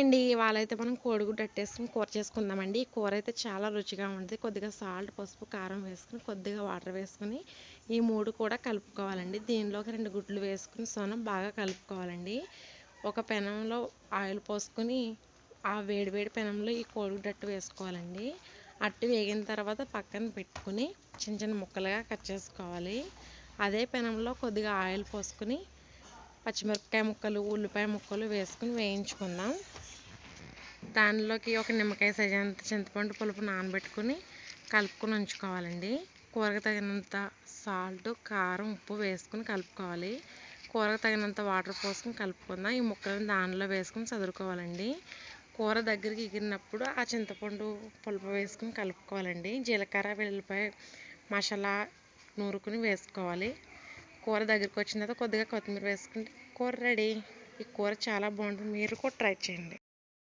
అండి ఇవాళ అయితే మనం కోడిగుడ్డు అట్టేసుకుని కూర చేసుకుందామండి. ఈ కూర అయితే చాలా రుచిగా ఉంటుంది. కొద్దిగా సాల్ట్ పసుపు కారం వేసుకుని కొద్దిగా వాటర్ వేసుకుని ఈ మూడు కూడా కలుపుకోవాలండి. దీనిలోకి రెండు గుడ్లు వేసుకుని సొనం బాగా కలుపుకోవాలండి. ఒక పెనంలో ఆయిల్ పోసుకొని ఆ వేడివేడి పెనంలో ఈ కోడిగుడ్డు అట్టు వేసుకోవాలండి. అట్టు వేగిన తర్వాత పక్కన పెట్టుకుని చిన్న చిన్న ముక్కలుగా కట్ చేసుకోవాలి. అదే పెనంలో కొద్దిగా ఆయిల్ పోసుకుని పచ్చిమిరపకాయ ముక్కలు ఉల్లిపాయ ముక్కలు వేసుకుని వేయించుకుందాం. దానిలోకి ఒక నిమ్మకాయ సైజంత చింతపండు పులుపు నానబెట్టుకుని కలుపుకొని ఉంచుకోవాలండి. కూరకు తగినంత సాల్ట్ కారం ఉప్పు వేసుకుని కలుపుకోవాలి. కూరకు తగినంత వాటర్ పోసుకుని కలుపుకుందాం. ఈ ముక్కలను దానిలో వేసుకుని చదువుకోవాలండి కూర దగ్గరికి ఎగిరినప్పుడు ఆ చింతపండు పులుపు వేసుకుని కలుపుకోవాలండి. జీలకర్ర వెల్లిపాయ మసాలా నూరుకుని వేసుకోవాలి. కూర దగ్గరికి వచ్చిన తర్వాత కొద్దిగా కొత్తిమీర వేసుకుంటే కూర రెడీ. ఈ కూర చాలా బాగుంటుంది. మీరు కూడా ట్రై చేయండి.